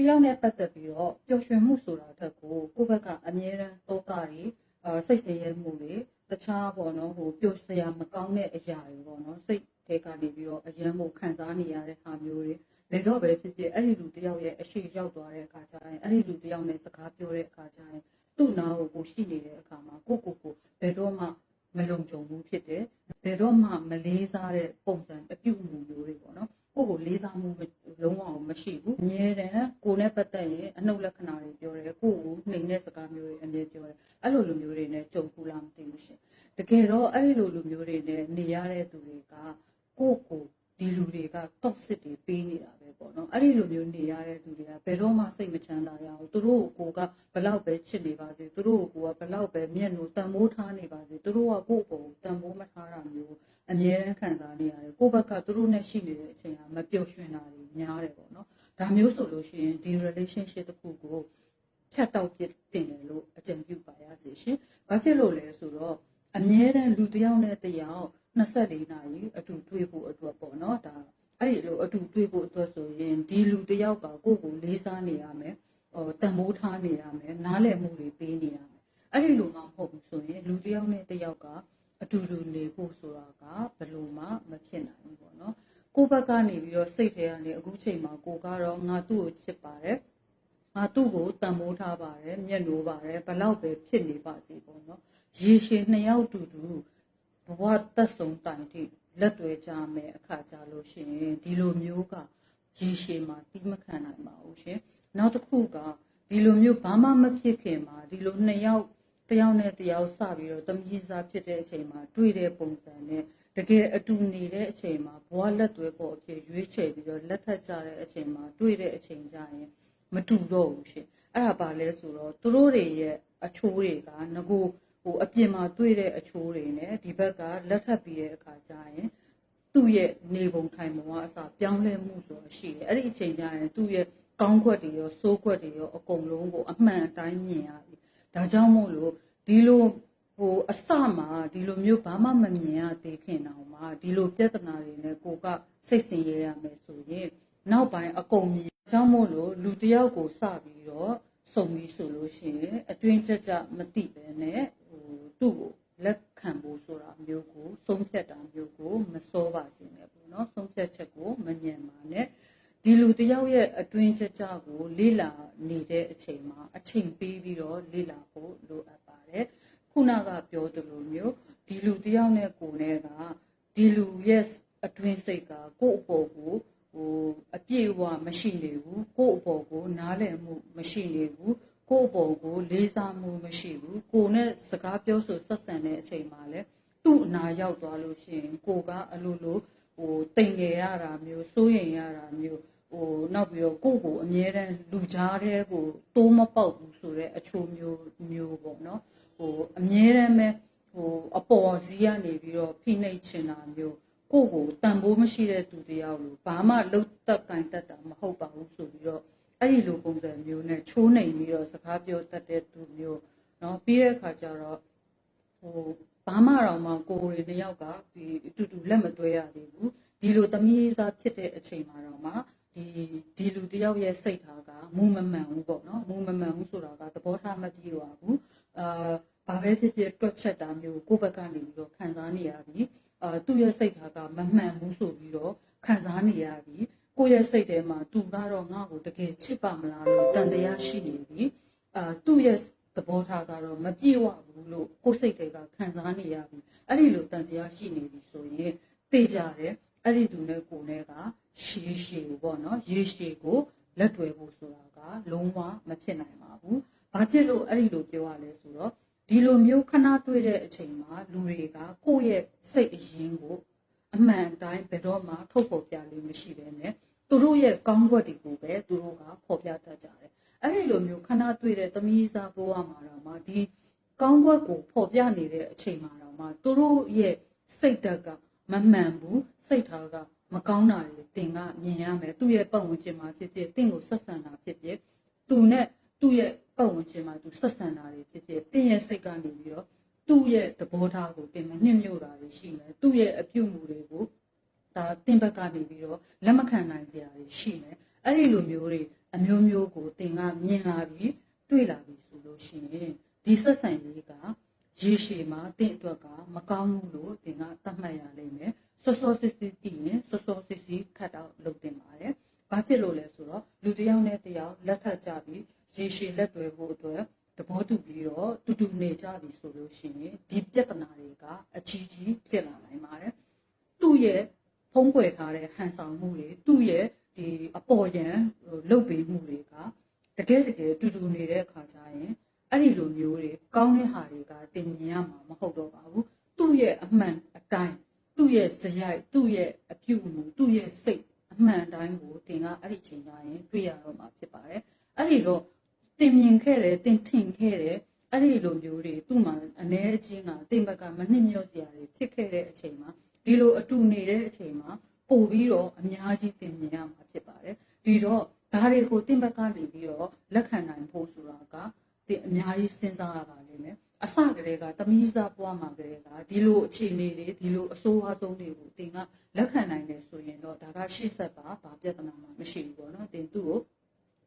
တယောက်နဲ့ပတ်သက်ပြီးတော့ပျော်ရွှင်မှုဆိုတာတက်ကိုကိုယ့်ဘက်ကအမြဲတမ်းတောတာတွေအာစိတ်ဆင်းရဲမှုတွေတခြားပေါ့နော်ဟိုပျော်စရာမကောင်းတဲ့အရာတွေပေါ့နော်စိတ်ထဲကနေပြီးတော့အယံကိုခံစားနေရတဲ့ဟာမျိုးတွေလေတော့ပဲဖြစ်ဖြစ်အဲ့ဒီလူတယောက်ရဲ့အရှိရောက်သွားတဲ့အခါကျရင်အဲ့ဒီလူတယောက်နဲ့စကားပြောတဲ့အခါကျရင်သူ့နာကိုကိုရှိနေတဲ့အခါမှာကိုကိုကိုဘယ်တော့မှမလုံခြုံဘူးဖြစ်တယ်ဘယ်တော့မှမလေးစားတဲ့ပုံစံအပြုအမူမျိုးတွေပေါ့နော် ကိုယ့်ကိုလေးစားမှုလုံးဝမရှိဘူးအမြဲတမ်းကိုယ်နဲ့ပတ်သက်ရင်အနှုတ်လက္ခဏာတွေပြောတယ်ကိုယ့်ကိုနှိမ်တဲ့စကားမျိုးတွေအမြဲပြောတယ်အဲ့လိုလူမျိုးတွေနဲ့ကြုံဘူးလားမသိဘူးရှင်တကယ်တော့အဲ့ဒီလိုလူမျိုးတွေနဲ့နေရတဲ့သူတွေကကိုယ့်ကို ဒီလူတွေက toxic တွေပေးနေတာပဲပေါ့နော်အဲ့ဒီလိုမျိုးနေရတဲ့သူတွေကဘယ်တော့မှစိတ်မချမ်းသာရအောင်သူတို့ကိုကဘလောက်ပဲချစ်နေပါစေသူတို့ကိုကဘလောက်ပဲမျက်နှာတန်မိုးထားနေပါစေသူတို့ကကိုယ့်ကိုတန်မိုးမထားတာမျိုးအမြဲတမ်းခံစားနေရတယ်ကိုယ့်ဘက်ကသူတို့နဲ့ရှိနေတဲ့အချိန်ကမပျော်ရွှင်တာတွေများတယ်ပေါ့နော်ဒါမျိုးဆိုလို့ရှိရင်ဒီ relationship တစ်ခုကိုဖြတ်တောက်ပြစ်တင်တယ်လို့အကြံပြုပါရစေရှင်။ဘာဖြစ်လို့လဲဆိုတော့အမြဲတမ်းလူတစ်ယောက်နဲ့တစ်ယောက် 24နာရီအတူတွေ့ဖို့အတွက်ပေါ့နော်ဒါအဲ့ဒီလိုအတူတွေ့ဖို့အတွက်ဆိုရင်ဒီလူတစ်ယောက်ကကိုယ့်ကိုလေးစားနေရမယ်ဟိုတန်ဖိုးထားနေရမယ်နားလည်မှုတွေပေးနေရမယ်အဲ့ဒီလိုမှမဟုတ်ဘူးဆိုရင်လူတစ်ယောက်နဲ့တစ်ယောက်ကအတူတူနေဖို့ဆိုတာကဘယ်လိုမှမဖြစ်နိုင်ဘူးပေါ့နော်ကိုယ့်ဘက်ကနေပြီးတော့စိတ်ထဲကနေအခုချိန်မှာကိုကတော့ငါသူ့ကိုချစ်ပါတယ်ငါသူ့ကိုတန်ဖိုးထားပါတယ်မျက်နှိုးပါတယ်ဘလောက်ပဲဖြစ်နေပါစေပေါ့နော်ရေရှည်နှစ်ယောက်တူတူ ဘဝသက်ဆုံးတိုင်ထိလက်တွေကြမယ်အခါကြလို့ရှိရင်ဒီလိုမျိုးကရေရှည်မှာတိမခံနိုင်ပါဘူးရှင်နောက်တစ်ခုကဒီလိုမျိုးဘာမှမဖြစ်ခင်မှာဒီလိုနှစ်ယောက်တယောက်နဲ့တယောက်စပြီးတော့တမကြီးစားဖြစ်တဲ့အချိန်မှာတွေ့တဲ့ပုံစံနဲ့တကယ်အတူနေတဲ့အချိန်မှာဘဝလက်သွဲပေါ်အဖြစ်ရွေးချယ်ပြီးတော့လက်ထပ်ကြတဲ့အချိန်မှာတွေ့တဲ့အချိန်ကြရင်မတူတော့ဘူးရှင်အဲ့ဒါပါလဲဆိုတော့သူတို့တွေရဲ့အချိုးတွေကငကို ဟိုအပြင်မှာတွေ့တဲ့အချိုးတွေနဲ့ဒီဘက်ကလက်ထပ်ပြီးတဲ့အခါကျရင်သူ့ရဲ့နေပုံထိုင်ပုံကအစပြောင်းလဲမှုဆိုတာရှိတယ်အဲ့ဒီအချိန်ကျရင်သူ့ရဲ့ကောင်းခွက်တွေရောဆိုးခွက်တွေရောအကုန်လုံးကိုအမှန်အတိုင်းမြင်ရပြီဒါကြောင့်မို့လို့ဒီလိုဟိုအစမှာဒီလိုမျိုးဘာမှမမြင်ရသေးခင်တော့မှဒီလိုပြဿနာတွေနဲ့ကိုကစိတ်ဆင်ရရမယ်ဆိုရင်နောက်ပိုင်းအကုန်မြင်ကြောင့်မို့လို့လူတစ်ယောက်ကိုစပြီးတော့စုံပြီးဆိုလို့ရှိရင်အတွင်းကြကြမသိပဲနဲ့ဟို သူ့ကိုလက်ခံဖို့ဆိုတာမျိုးကိုဆုံးဖြတ်တာမျိုးကိုမစောပါစေနဲ့ပေါ့နော်ဆုံးဖြတ်ချက်ကိုမညံပါနဲ့ဒီလူတစ်ယောက်ရဲ့အတွင်းကြကြကိုလေ့လာနေတဲ့အချိန်မှာအချိန်ပေးပြီးတော့လေ့လာဖို့လိုအပ်ပါတယ်ခုနကပြောသလိုမျိုးဒီလူတစ်ယောက်နဲ့ကိုယ်နဲ့ကဒီလူရဲ့အတွင်းစိတ်ကကိုယ့်အပေါ်ကိုဟိုအပြည့်အဝမရှိနေဘူးကိုယ့်အပေါ်ကိုနားလည်မှုမရှိနေဘူး ကိုယ့်အပေါ်ကိုလေးစားမှုမရှိဘူးကိုယ်နဲ့စကားပြောဆိုဆက်ဆံတဲ့အချိန်မှာလည်းသူ့အနာရောက်သွားလို့ရှိရင်ကိုကအလိုလိုဟိုတိမ်ငယ်ရတာမျိုးစိုးရင်ရတာမျိုးဟိုနောက်ပြီးတော့ကိုယ့်ကိုအမြဲတမ်းလူကြားတဲ့ကိုတိုးမပေါက်ဘူးဆိုတော့အချိုးမျိုးမျိုးပေါ့နော်ဟိုအမြဲတမ်းပဲဟိုအပေါ်စီးကနေပြီးတော့ဖိနှိပ်ချင်တာမျိုးကိုယ့်ကိုတန်ဖိုးမရှိတဲ့သူတယောက်လို့ဘာမှလှုပ်တက်ကင်တက်တာမဟုတ်ပါဘူးဆိုပြီးတော့ အဲ့ဒီလိုပုံစံမျိုးနဲ့ချိုးနှိမ်ပြီးတော့စကားပြောတတ်တဲ့သူမျိုးเนาะပြီးတဲ့အခါကျတော့ဟိုဘာမှတော့မှကိုယ်တွေတယောက်ကဒီအတူတူလက်မတွဲရသေးဘူးဒီလိုသမီးစားဖြစ်တဲ့အချိန်မှာတော့မှဒီဒီလူတယောက်ရဲ့စိတ်ထားကမူမမှန်ဘူးပေါ့နော်မူမမှန်ဘူးဆိုတာကသဘောထားမပြေပါဘူးအာဘာပဲဖြစ်ဖြစ်တွက်ချက်တာမျိုးကိုယ့်ဘက်ကနေပြီးတော့ခံစားနေရပြီအာသူ့ရဲ့စိတ်ထားကမမှန်ဘူးဆိုပြီးတော့ခံစားနေရပြီ ကိုယ့်ရဲ့စိတ်ထဲမှာသူကတော့ငါ့ကိုတကယ်ချစ်ပါမလားလို့တန်တရားရှိနေပြီအာသူ့ရဲ့သဘောထားကတော့မပြေဝဘူးလို့ကိုယ်စိတ်တွေကခံစားနေရပြီအဲ့ဒီလိုတန်တရားရှိနေပြီဆိုရင်သိကြတယ်အဲ့ဒီသူနဲ့ကိုယ်နဲ့ကရှေးရှေးကိုပေါ့နော်ရေရှည်ကိုလက်တွဲဖို့ဆိုတာကလုံးဝမဖြစ်နိုင်ပါဘူး။ဘာဖြစ်လို့အဲ့ဒီလိုပြောရလဲဆိုတော့ဒီလိုမျိုးခဏတွေ့တဲ့အချိန်မှာလူတွေကကိုယ့်ရဲ့စိတ်အရင်းကို အမှန်တိုင်းဘယ်တော့မှထုတ်ဖော်ပြလို့မရှိဘဲနဲ့သူတို့ရဲ့ကောင်းကွက်တွေကိုပဲသူတို့ကဖော်ပြတတ်ကြတယ်။အဲ့ဒီလိုမျိုးခဏတွေ့တဲ့သမီးစားဘဝမှာတော့မှဒီကောင်းကွက်ကိုဖော်ပြနေတဲ့အချိန်မှာတော့မှသူတို့ရဲ့စိတ်ဓာတ်ကမမှန်ဘူးစိတ်ထားကမကောင်းတာတွေတင်ကမြင်ရမယ်သူ့ရဲ့ပတ်ဝန်းကျင်မှာဖြစ်ဖြစ်တင့်ကိုဆက်ဆံတာဖြစ်ဖြစ်သူနဲ့သူ့ရဲ့ပတ်ဝန်းကျင်မှာသူဆက်ဆံတာတွေဖြစ်ဖြစ်တင့်ရဲ့စိတ်ကနေပြီးတော့ သူ့ရဲ့သဘောထားကိုတင်မနှိမ့်မြို့တာတွေရှိမယ်သူ့ရဲ့အပြုတ်မှုတွေကိုဒါတင်ဘက်ကနေပြီးတော့လက်မခံနိုင်စရာတွေရှိမယ်အဲ့ဒီလိုမျိုးတွေအမျိုးမျိုးကိုသင်ကမြင်လာပြီးတွေ့လာပြီးဆိုလို့ရှိရင်ဒီဆက်ဆံရေးကရေရှည်မှာသင်အတွက်ကမကောင်းဘူးလို့သင်ကသတ်မှတ်ရလိမ့်မယ်စောစောစစ်စစ်တည်ရင်စောစောစစ်စစ်ခတ်တော့လုပ်တင်ပါတယ်ဘာဖြစ်လို့လဲဆိုတော့လူတစ်ယောက်နဲ့တစ်ယောက်လက်ထပ်ကြပြီးရေရှည်လက်တွဲဖို့အတွက် သဘောတူပြီးတော့တူတူနေကြပြီဆိုလို့ရှိရင်ဒီပြဿနာတွေကအကြီးကြီးဖြစ်လာနိုင်ပါတယ်သူ့ရဲ့ဖုံးကွယ်ထားတဲ့ဟန်ဆောင်မှုတွေသူ့ရဲ့ဒီအပေါ်ယံလုတ်ပေးမှုတွေကတကယ်တကယ်တူတူနေတဲ့အခါကျရင်အဲ့ဒီလိုမျိုးတွေကောင်းတဲ့ဟာတွေကတင်မြင်ရမှာမဟုတ်တော့ပါဘူးသူ့ရဲ့အမှန်အတိုင်းသူ့ရဲ့ဇယိုက်သူ့ရဲ့အပြုအမူသူ့ရဲ့စိတ်အမှန်တိုင်းကိုတင်ကအဲ့ဒီချိန်ကျရင်တွေ့ရတော့မှာဖြစ်ပါတယ်အဲ့ဒီတော့ တင်မြင်ခဲ့တယ်တင်ထင်ခဲ့တယ်အဲ့ဒီလိုမျိုးတွေသူ့မှာအ ਨੇ အချင်းကတင်ဘက်ကမနှိမ့်ညွတ်စရာတွေဖြစ်ခဲ့တဲ့အချိန်မှာဒီလိုအတူနေတဲ့အချိန်မှာပို့ပြီးတော့အများကြီးတင်မြင်ရမှာဖြစ်ပါတယ်ဒီတော့ဒါတွေကိုတင်ဘက်ကနေပြီးတော့လက်ခံနိုင်ဖို့ဆိုတာကတင်အများကြီးစဉ်းစားရပါလိမ့်မယ်အစကတည်းကတမီးစားပွားမှာကလေးကဒီလိုအခြေအနေတွေဒီလိုအဆိုးအဆုံးတွေကိုတင်ကလက်ခံနိုင်တယ်ဆိုရင်တော့ဒါကရှေ့ဆက်ပါဘာပြဿနာမှမရှိဘူးပေါ့နော်တင်သူ့ကို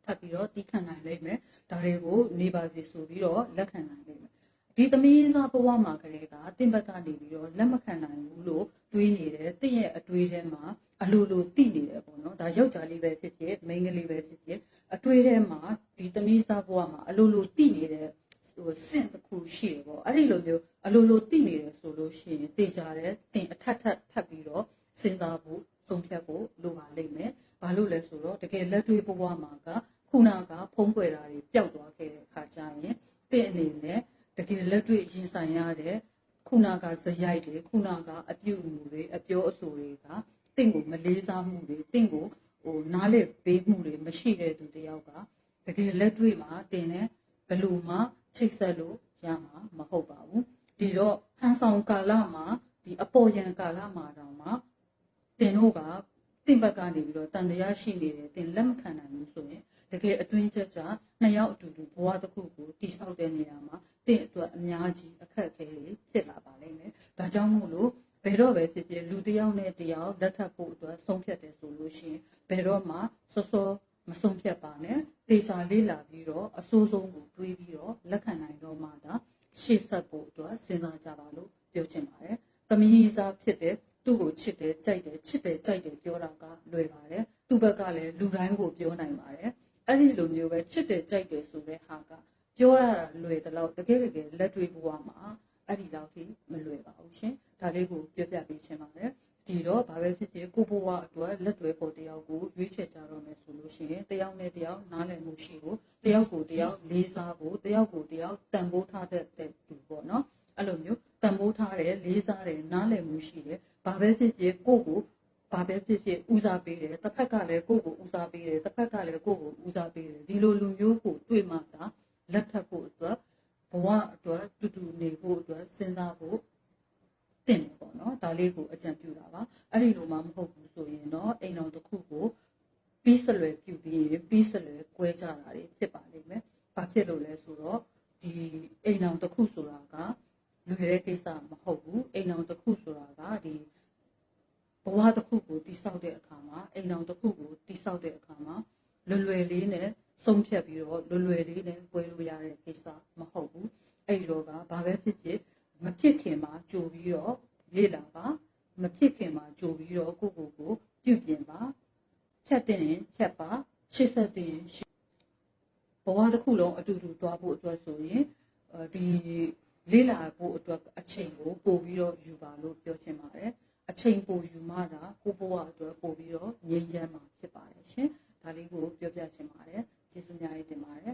ထပ်ပြီးတော့တီးခံနိုင်လိမ့်မယ်ဒါတွေကိုနေပါစီဆိုပြီးတော့လက်ခံနိုင်လိမ့်မယ်ဒီသမီးစားဘဝမှာကလေးကတင့်ဘက်ကနေပြီးတော့လက်မခံနိုင်ဘူးလို့တွေးနေတယ်တင့်ရဲ့အတွေးထဲမှာအလိုလိုတိနေတယ်ပေါ့နော်ဒါယောက်ျားလေးပဲဖြစ်ဖြစ်မိန်းကလေးပဲဖြစ်ဖြစ်အတွေးထဲမှာဒီသမီးစားဘဝမှာအလိုလိုတိနေတဲ့ဟိုစင့်တစ်ခုရှိတယ်ပေါ့အဲ့ဒီလိုမျိုးအလိုလိုတိနေတယ်ဆိုလို့ရှိရင်တေချာတယ်တင်အထက်ထပ်ထပ်ပြီးတော့စဉ်းစားဖို့ဆုံးဖြတ်ဖို့လိုပါလိမ့်မယ်ဘာလို့လဲဆိုတော့တကယ်လက်တွေ့ဘဝမှာက ခုနကဖုံးကွယ်တာတွေပျောက်သွားခဲ့တဲ့အခါကျရင်တင့်အနေနဲ့တကယ်လက်တွေ့ရင်ဆိုင်ရတဲ့ခုနကဇယိုက်တွေခုနကအပြုတ်မှုတွေအပြောအဆိုတွေကတင့်ကိုမလေးစားမှုတွေတင့်ကိုဟိုနားလေပေးမှုတွေမရှိတဲ့သူတယောက်ကတကယ်လက်တွေ့မှာတင်တဲ့ဘယ်လိုမှချိတ်ဆက်လို့ရမှာမဟုတ်ပါဘူးဒီတော့ဟန်ဆောင်ကာလမှာဒီအပေါ်ယံကာလမှာတောင်မှတင်တို့ကတင့်ဘက်ကနေပြီးတော့တန်တရားရှိနေတယ်တင်လက်မခံနိုင်ဘူးဆိုရင် တကယ်အတွင်းချက်ချနှစ်ယောက်အတူတူဘဝတစ်ခုကိုတိဆောက်တဲ့နေရာမှာတင့်အတွက်အများကြီးအခက်အခဲတွေဖြစ်လာပါလိမ့်မယ်ဒါကြောင့်မို့လို့ဘယ်တော့ပဲဖြစ်ဖြစ်လူတစ်ယောက်နဲ့တစ်ယောက်လက်ထပ်ဖို့အတွက်ဆုံးဖြတ်တယ်ဆိုလို့ရှိရင်ဘယ်တော့မှစောစောမဆုံးဖြတ်ပါနဲ့တေချာလေးလာပြီးတော့အဆိုးဆုံးကိုတွေးပြီးတော့လက်ခံနိုင်တော့မှဒါရှေ့ဆက်ဖို့အတွက်စဉ်းစားကြပါလို့ပြောချင်ပါတယ်။သမီးစားဖြစ်တဲ့သူ့ကိုချစ်တယ်ကြိုက်တယ်ချစ်တယ်ကြိုက်တယ်ပြောတာကလွယ်ပါတယ်။သူ့ဘက်ကလည်းလူတိုင်းကိုပြောနိုင်ပါတယ်။ အဲ့ဒီလိုမျိုးပဲချစ်တယ်ကြိုက်တယ်ဆိုတဲ့ဟာကပြောရတာလွယ်တယ်လို့တကယ်တကယ်လက်တွေ့ဘဝမှာအဲ့ဒီလောက်ထိမလွယ်ပါဘူးရှင်။ဒါလေးကိုပြောပြပေးချင်ပါတယ်။ဒီတော့ဘာပဲဖြစ်ဖြစ်ကိုဘဝအတွက်လက်တွဲဖို့တယောက်ကိုရွေးချယ်ကြတော့မယ်ဆိုလို့ရှိရင်တယောက်နဲ့တယောက်နားလည်မှုရှိဖို့တယောက်ကိုတယောက်လေးစားဖို့တယောက်ကိုတယောက်တန်ဖိုးထားတဲ့တူပေါ့နော်အဲ့လိုမျိုးတန်ဖိုးထားတယ်လေးစားတယ်နားလည်မှုရှိတယ်ဘာပဲဖြစ်ဖြစ်ကိုကို ဘာပဲဖြစ်ဖြစ်ဦးစားပေးတယ်တစ်ဖက်ကလည်းကိုကိုဦးစားပေးတယ်တစ်ဖက်ကလည်းကိုကိုဦးစားပေးတယ်ဒီလိုလူမျိုးကိုတွေ့မှသာလက်ထပ်ဖို့အတွက်ဘဝအတွက်တူတူနေဖို့အတွက်စဉ်းစားဖို့တင်တယ်ပေါ့နော်ဒါလေးကိုအကြံပြုတာပါအဲ့ဒီလိုမှမဟုတ်ဘူးဆိုရင်တော့အိမ်တော်တစ်ခုကိုပြီးစလွယ်ပြုပြီးရင်ပြီးစလွယ်ကွဲကြတာတွေဖြစ်ပါလိမ့်မယ်ဘာဖြစ်လို့လဲဆိုတော့ဒီအိမ်တော်တစ်ခုဆိုတာကလွယ်တဲ့ကိစ္စမဟုတ်ဘူးအိမ်တော်တစ်ခုဆိုတာကဒီ ဘဝတစ်ခုကိုတိဆောက်တဲ့အခါမှာအိမ်တော်တစ်ခုကိုတိဆောက်တဲ့အခါမှာလွယ်လွယ်လေးနဲ့ဆုံးဖြတ်ပြီးတော့လွယ်လွယ်လေးနဲ့ပွဲလို့ရတဲ့ကိစ္စမဟုတ်ဘူးအဲ့ဒီတော့ကဘာပဲဖြစ်ဖြစ်မဖြစ်ခင်မှာကြိုပြီးတော့လေ့လာပါမဖြစ်ခင်မှာကြိုပြီးတော့ကိုကိုကိုပြုပြင်ပါဖြတ်တဲ့ရင်ဖြတ်ပါရှစ်ဆက်တဲ့ရင်ရှစ်ဘဝတစ်ခုလုံးအတူတူသွားဖို့အတွက်ဆိုရင်ဒီလေ့လာဖို့အတွက်အချိန်ကိုပို့ပြီးတော့ယူပါလို့ပြောချင်ပါတယ် အချိန်ပိုယူမှတာကိုဘဝအတွက်ပို့ပြီးတော့ငြိမ်းချမ်းမှာဖြစ်ပါတယ်ရှင်ဒါလေးကိုပြောပြချင်ပါတယ်ကျေးဇူးများတင်ပါတယ်